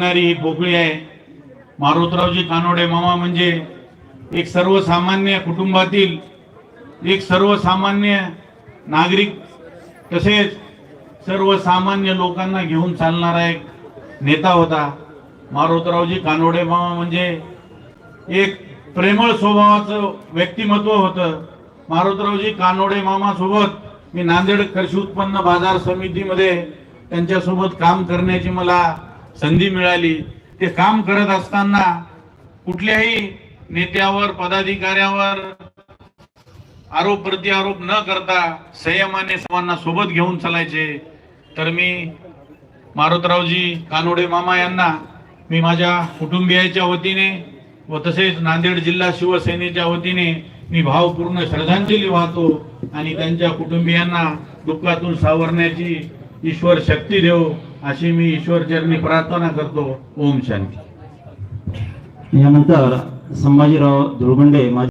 येणारी ही पोकळी आहे. मारुतरावजी कानोडे मामा म्हणजे एक सर्वसामान्य कुटुंबातील एक सर्वसामान्य नागरिक तसेच सर्वसामान्य लोकांना घेऊन चालणारा एक नेता होता. मारुतरावजी कानोडे मामा म्हणजे एक प्रेमळ स्वभावाचं व्यक्तिमत्व होतं. मारुतरावजी कानोडे मामासोबत मी नांदेड कृषी उत्पन्न बाजार समितीमध्ये त्यांच्यासोबत काम करण्याची मला संधी मिळाली. ते काम करत असताना कुठल्याही नेत्यावर पदाधिकाऱ्यावर आरोप प्रत्यारोप न करता संयमाने सर्वांना सोबत घेऊन चालायचे. तर मी मारुतरावजी कानोडे मामा यांना मी माझ्या कुटुंबियाच्या वतीने व तसेच नांदेड जिल्हा शिवसेनेच्या वतीने मी भावपूर्ण श्रद्धांजली वाहतो आणि त्यांच्या कुटुंबियांना दुःखातून सावरण्याची ईश्वर शक्ती देव अशी मी ईश्वरचरणी प्रार्थना करतो. ओम शांती. यानंतर संभाजीराव धुळगुंडे माझे